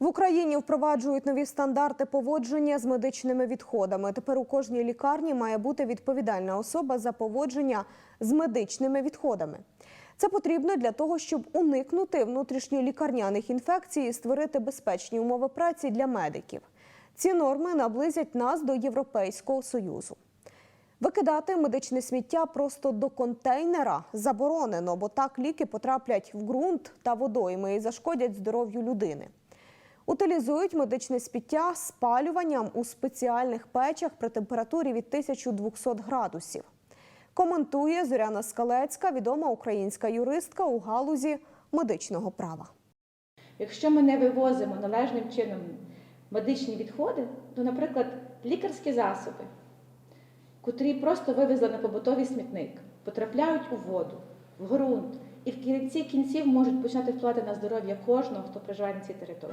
В Україні впроваджують нові стандарти поводження з медичними відходами. Тепер у кожній лікарні має бути відповідальна особа за поводження з медичними відходами. Це потрібно для того, щоб уникнути внутрішньолікарняних інфекцій і створити безпечні умови праці для медиків. Ці норми наблизять нас до Європейського союзу. Викидати медичне сміття просто до контейнера заборонено, бо так ліки потраплять в ґрунт та водойми і зашкодять здоров'ю людини. Утилізують медичне сміття спалюванням у спеціальних печах при температурі від 1200 градусів. Коментує Зоряна Скалецька, відома українська юристка у галузі медичного права. Якщо ми не вивозимо належним чином медичні відходи, то, наприклад, лікарські засоби, котрі просто вивезли на побутовий смітник, потрапляють у воду, в ґрунт і в кінці кінців можуть почати впливати на здоров'я кожного, хто проживає на цій території.